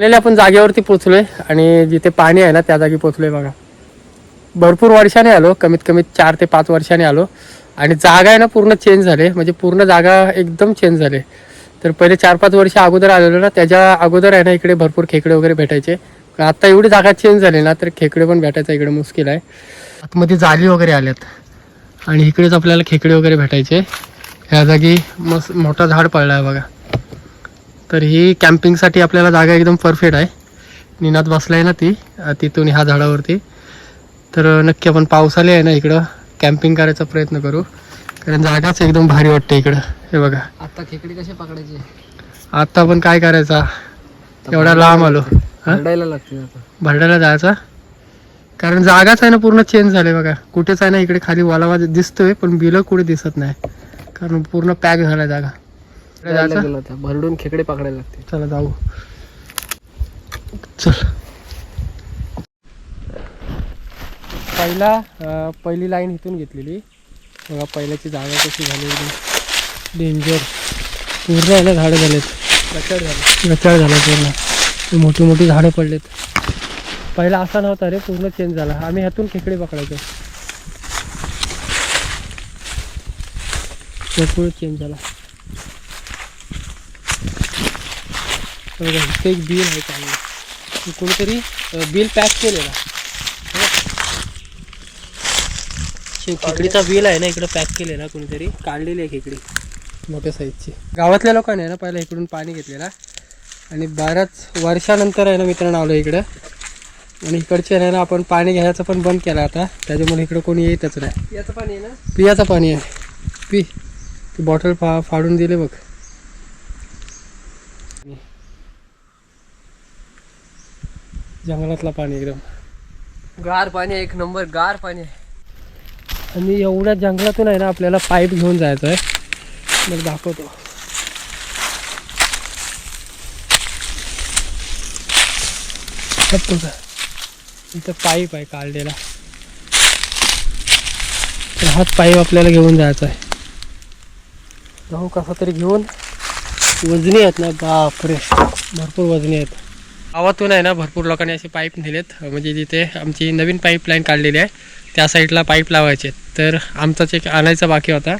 आपल्याला आपण जागेवरती पोचलोय आणि जिथे पाणी आहे ना त्या जागी पोचलोय बघा. भरपूर वर्षाने आलो कमीत कमी चार ते पाच वर्षाने आलो. आणि जागा आहे ना पूर्ण चेंज झाले. म्हणजे पूर्ण जागा एकदम चेंज झाले. तर पहिले चार पाच वर्ष अगोदर आलेलो ना त्याच्या अगोदर आहे ना इकडे भरपूर खेकडे वगैरे भेटायचे. पण आता एवढी जागा चेंज झाली ना तर खेकडे पण भेटायचं इकडे मुश्किल आहे. आतमध्ये जाली वगैरे आल्यात. आणि इकडेच आपल्याला खेकडे वगैरे भेटायचे. ह्या जागी मस्त मोठा झाड पडला आहे बघा. तर ही कॅम्पिंगसाठी आपल्याला जागा एकदम परफेक्ट आहे. निनाद बसला आहे ना ती तिथून ह्या झाडावरती. तर नक्की आपण पावसाळी आहे ना इकडं कॅम्पिंग करायचा प्रयत्न करू. कारण जागाच एकदम भारी वाटते इकडं. हे बघा. आता खेकडी कशी पकडायची? आता आपण काय करायचा? एवढा लांब आलो? हरडायला लागते आता. भरड्याला जायचा? कारण जागाच आहे ना पूर्ण चेंज झाले बघा. कुठेच आहे ना इकडे खाली वालावा दिसतोय पण बिलं कुठे दिसत नाही. कारण पूर्ण पॅक झालाय जागा. जायला गेलं भरडून खेकडे पकडायला लागते चला जाऊ. चल. पहिला अं, पहिली लाईन इथून घेतलेली. बघा पहिल्याची जागा कशी झाली डेंजर. पूर्ण आहे ना झाडं झालेत. रचड झाले. रचड झालं पूर्ण. मोठी मोठी झाडं पडलेत. पहिला असा नव्हता रे पूर्ण चेंज झाला. आम्ही ह्यातून खेकडे पकडायचो. भरपूर चेंज झाला. इथे एक बिल आहे चांगलं. कोणीतरी बिल पॅक केलेला. शे- खेकडीचा बिल आहे ना इकडे पॅक केलेला कोणीतरी. काढलेली आहे खेकडी मोठ्या साईजची. गावातल्या लोकांनी आहे ना पहिला इकडून पाणी घेतलेला. आणि बऱ्याच वर्षानंतर आहे ना मित्रांनो आलो इकडं. आणि इकडचे आहे ना आपण पाणी घ्यायचं पण बंद केलं आता. त्याच्यामुळे इकडं कोणी येतच नाही. याचं पाणी आहे ना? पियाचं पाणी आहे. पी. ती बॉटल फा फाडून दिले बघ. जंगलातला पाणी एकदम. गार पाणी एक नंबर गार पाणी आहे. आणि एवढ्या जंगलातून आहे ना आपल्याला पाईप घेऊन जायचं आहे मग दाखवतो. इथं पाईप आहे काढलेला हाच पाईप आपल्याला घेऊन जायचा आहे जाऊ कसा तरी घेऊन. वजनी आहेत ना बापरे. भरपूर वजनी आहेत. गावातून आहे ना भरपूर लोकांनी असे पाईप नेलेत. म्हणजे जिथे आमची नवीन पाईपलाईन काढलेली आहे त्या साईडला पाईप लावायचे तर आमचाच एक आणायचा बाकी होता.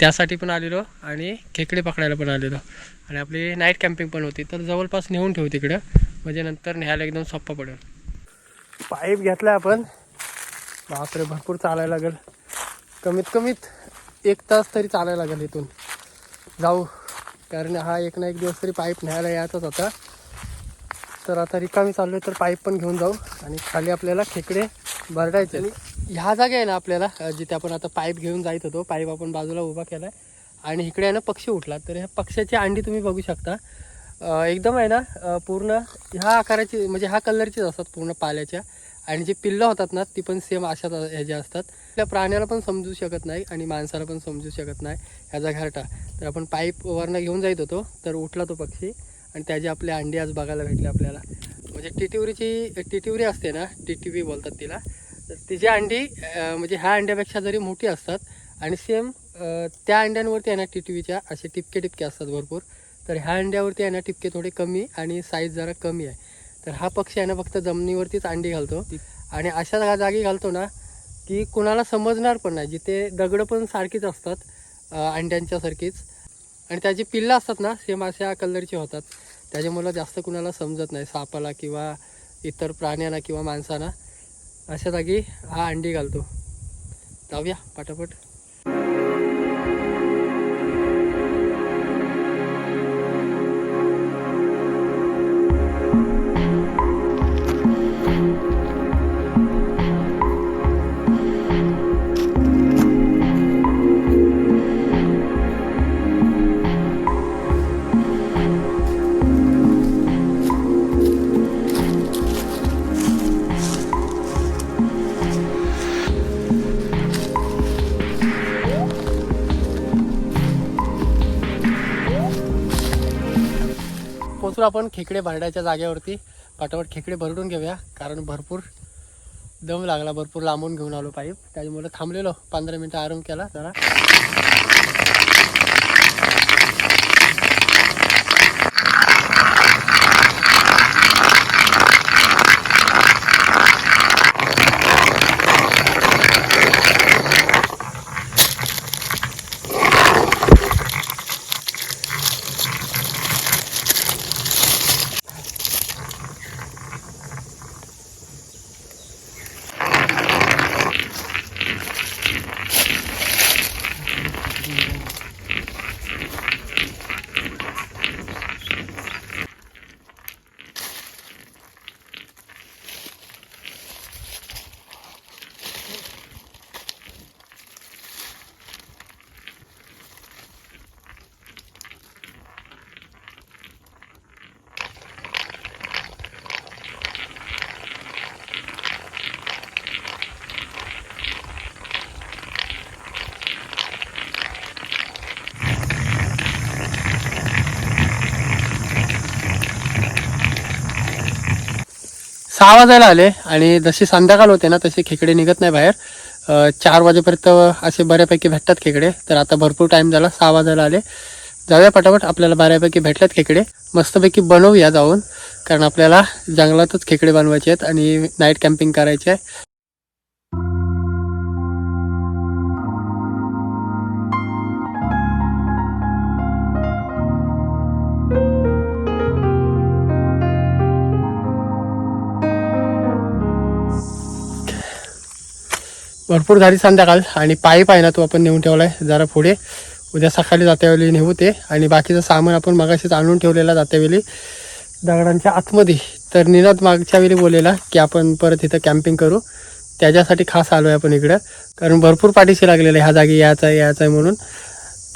त्यासाठी पण आलेलो आणि खेकडे पकडायला पण आलेलो. आणि आपली नाईट कॅम्पिंग पण होती. तर जवळपास नेऊन ठेवू तिकडं. म्हणजे नंतर न्यायला एकदम सोप्पा पडेल. पाईप घेतला आपण. बापरे भरपूर चालायला लागेल. कमीत कमीत एक तास तरी चालायला लागेल इथून. जाऊ. कारण हा एक ना एक दिवस तरी पाईप न्यायला यायचाच होता. तर आता रिकामी चाललोय तर पाईप पण घेऊन जाऊ. आणि खाली आपल्याला खेकडे भरडायचे आणि ह्या जागा आहे ना आपल्याला जिथे आपण आता पाईप घेऊन जायत होतो पाईप आपण बाजूला उभा केलाय. आणि इकडे आहे ना पक्षी उठला. तर ह्या पक्ष्याची अंडी तुम्ही बघू शकता. एकदम आहे ना पूर्ण ह्या आकाराची म्हणजे ह्या कलरचीच असतात पूर्ण पाल्याच्या. आणि जे पिल्लं होतात ना ती पण सेम अशाच ह्याच्या असतात. त्या प्राण्याला पण समजू शकत नाही आणि माणसाला पण समजू शकत नाही ह्याचा घरटा तर आपण पाईप वरनं घेऊन जायत होतो तर उठला तो पक्षी. आणि त्याचे आपले अंडे आज बघायला भेटले आपल्याला. म्हणजे टिटिवरीची टिटिवरी असते ना टिटिवी बोलतात तिला. तर तिची अंडी म्हणजे ह्या अंड्यापेक्षा जरी मोठी असतात आणि सेम त्या अंड्यांवरती आहे ना टिटवीच्या असे टिपके टिपके असतात भरपूर. तर ह्या अंड्यावरती आहे ना टिपके थोडे कमी आणि साईज जरा कमी आहे. तर हा पक्षी आहे ना फक्त जमिनीवरतीच अंडी घालतो. आणि अशा जागी घालतो ना की कुणाला समजणार पण नाही. जिथे दगडं पण सारखीच असतात अंड्यांच्यासारखीच. आणि त्याची पिल्लं असतात ना सेम अशा कलरची होतात. त्याच्यामुळं जास्त कुणाला समजत नाही सापाला किंवा इतर प्राण्यांना किंवा माणसांना. अशा जागी हा अंडी घालतो. जाऊया पटापट. आपण खेकडे भरडायच्या जागेवरती पाठोपाठ खेकडे भरडून घेऊया कारण भरपूर दम लागला भरपूर लांबून घेऊन आलो पाईप. त्याच्यामुळे थांबलेलो पंधरा मिनटं आराम केला जरा. सहा वाजायला आले आणि जशी संध्याकाळ होते ना तसे खेकडे निघत नाही बाहेर. चार वाजेपर्यंत असे बऱ्यापैकी भेटतात खेकडे. तर आता भरपूर टाइम झाला सहा वाजायला आले. जाऊया पटापट आपल्याला बऱ्यापैकी भेटल्यात खेकडे. मस्तपैकी बनवूया जाऊन कारण आपल्याला जंगलातच खेकडे बनवायचे आहेत आणि नाईट कॅम्पिंग करायचे आहे. भरपूर झाली संध्याकाळ आणि पाईप आहे ना तो आपण नेऊन ठेवला आहे जरा पुढे. उद्या सकाळी जात्यावेळी नेऊ ते. आणि बाकीचं सामान आपण मगाशीच आणून ठेवलेला जात्यावेळी. दगडांच्या आतमध्ये. तर निनाद मागच्या वेळी बोललेला की आपण परत इथं कॅम्पिंग करू. त्याच्यासाठी खास आलो आहे आपण इकडं. कारण भरपूर पाठीशी लागलेलं आहे ह्या जागी यायचं आहे यायचं आहे म्हणून.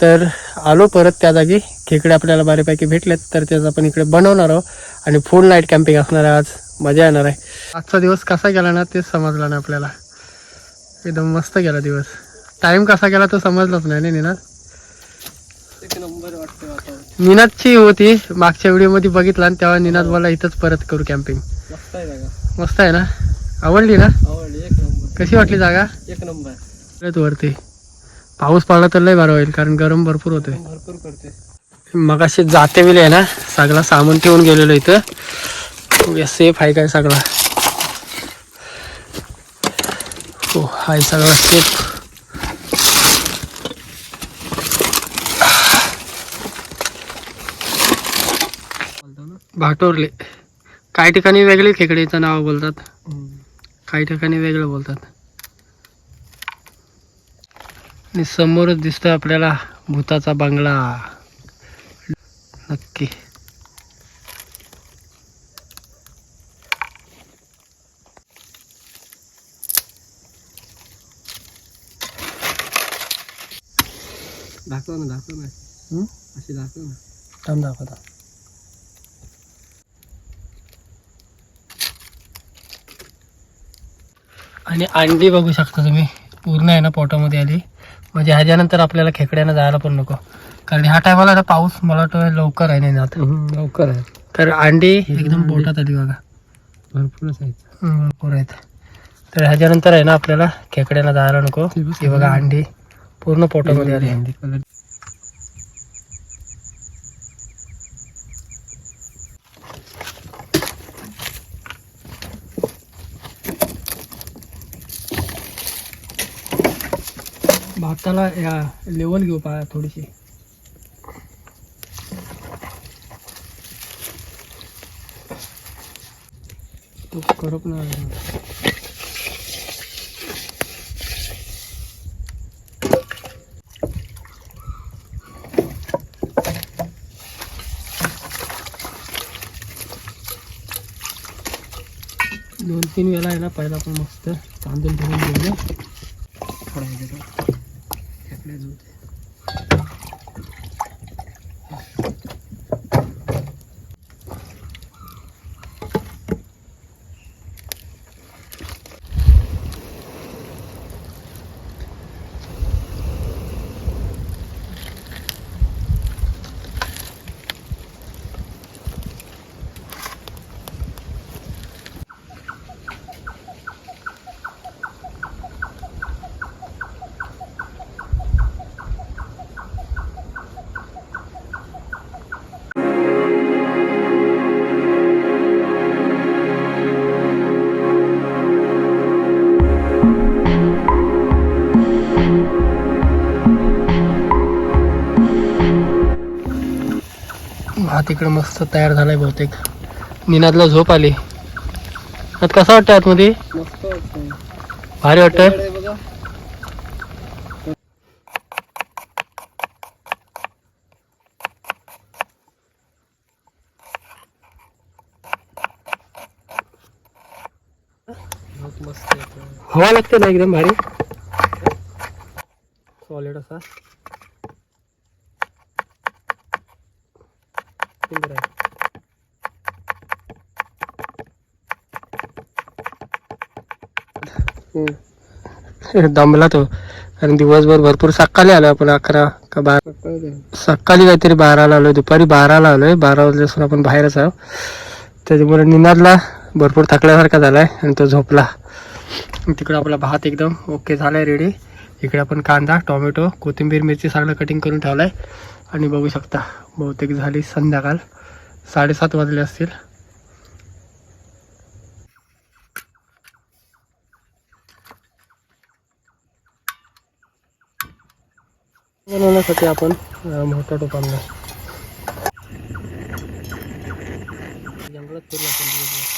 तर आलो परत त्या जागी. खेकडे आपल्याला बऱ्यापैकी भेटलेत तर त्याचं आपण इकडे बनवणार आहोत. आणि फुल नाईट कॅम्पिंग असणार आहे आज. मजा येणार आहे. आजचा दिवस कसा गेला ना तेच समजला ना आपल्याला. एकदम मस्त गेला दिवस. टाइम कसा गेला तो समजलाच नाही ना निनाद? निनादची होती मागच्या व्हिडिओमध्ये बघितला आणि तेव्हा निनाद बोला इथंच परत करू कॅम्पिंग मस्त आहे ना? आवडली ना? आवडली एक नंबर. कशी वाटली जागा? एक नंबर. वरती. पाऊस पडला तर लय बरं होईल कारण गरम भरपूर करते मग असे जाते आहे ना सगळा सामान ठेवून गेलेलो इथं. सेफ आहे काय सगळा? हो हाय सगळा सेफ भाटोरले. काही ठिकाणी वेगळे खेकडीचं नाव बोलतात. काही ठिकाणी वेगळं बोलतात. आणि समोरच दिसतोय आपल्याला भूताचा बंगला. नक्की. दाखव ना दाखव ना? अशी दाखव ना. थांब आणि अंडी बघू शकता तुम्ही. पूर्ण आहे ना पोटामध्ये आली. म्हणजे ह्याच्यानंतर आपल्याला खेकड्यानं जायला पण नको. कारण ह्या टायमाला ना पाऊस मला वाटतं लवकर आहे नाही जात. लवकर आहे. तर अंडी एकदम पोटात आली बघा. भरपूरच आहेत. भरपूर आहेत. तर ह्याच्यानंतर आहे ना आपल्याला खेकड्यानं जायला नको. हे बघा अंडी. पूर्ण पोटामध्ये आली. हळदी कलर भाताला या लेवल घेऊ पा थोडीशी. तो करप ना दोन तीन वेळा आहे ना पहिला पण मस्त. तांदूळ धुवून घेऊन भात इकडे मस्त तयार झालाय बहुतेक. निनादला झोप आली. आता कसं वाटतं आतमध्ये? भारी वाटतं हवा लागते ना एकदम भारी. सॉलिड असा. आहे हम्म. दमला तो. कारण दिवसभर भरपूर सकाळी आलो आपण अकरा का बारा. सकाळी काहीतरी बाराला आलोय. दुपारी बाराला आलोय. बारा वाजल्यापासून आपण बाहेरच आहोत. त्याच्यामुळे निनादला भरपूर थकल्यासारखा झाला आहे आणि तो झोपला. तिकडं आपला भात एकदम ओके झाला आहे रेडी इकडे आपण कांदा टोमॅटो कोथिंबीर मिरची सगळं कटिंग करून ठेवलं आहे आणि बघू शकता बहुतेक झाली संध्याकाळ. साडेसात वाजले असतील. बनवण्यासाठी आपण अं, मोठा टोप आणला. जंगलात फिरलो आपण दिवसभर.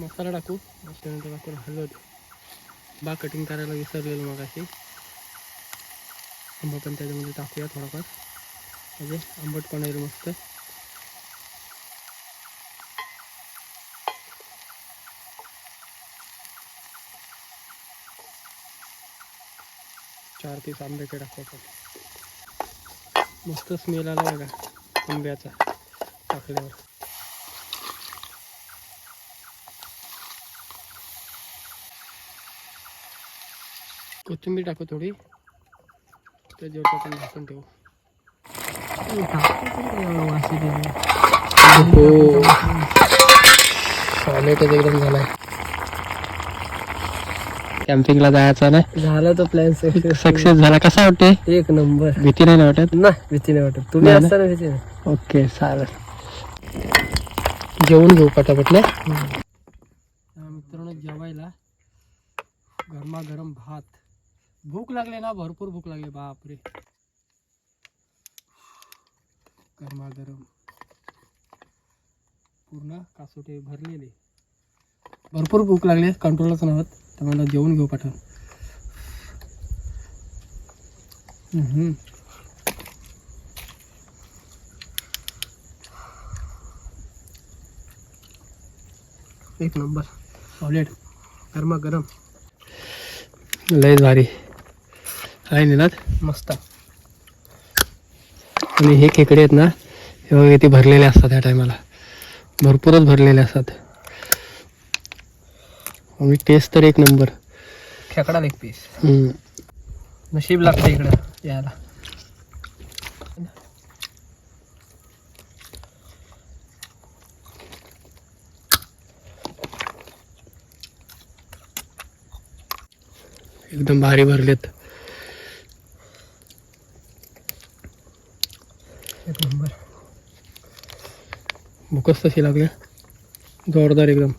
मसाला टाकू. त्याच्यानंतर आपण हळद बा कटिंग करायला विसरलेलो मग अशी आंबा पण त्याच्यामध्ये टाकूया थोडाफार. म्हणजे आंबट पण येईल मस्त. चार पीस आंब्याचे टाकू आपण. मस्त स्मेल आला बघा आंब्याचा टाकल्यावर. कोथिंबीर टाकू थोडी. त्याच्यावर आपण झाकून ठेवू. हो सॉलेटच एकदम झालाय. कॅम्पिंगला जायचा ना झाला तो प्लॅन सक्सेस झाला. कसा वाटते एक नंबर. भीती नाही ना वाटत? नाही भीती नाही वाटत. तुम्ही नाही ना? असताना भीती नाही. ओके चालेल. जेवण घेऊ पटापट ना मित्रांनो जेवायला गरमागरम भात. भूक लागली ना भरपूर भूक लागली बापरे. गरमागरम पूर्ण कासोटे भरलेले. भरपूर भूक लागली कंट्रोलच नव्हत तर मला जेवून घेऊ पाठव एक नंबर. सॉलिड गरमा गरम. लय भारी. आहे निनाद? मस्त. आणि हे खेकडे आहेत ना हे बघा किती भरलेले असतात ह्या टायमाला भरपूरच भरलेले असतात. आणि टेस्ट तर एक नंबर खेकडा लेग पीस. नशीब लागते इकडं यायला. एकदम भारी भरलेत. एक नंबर. भूकच तशी लागल्या. जोरदार एकदम.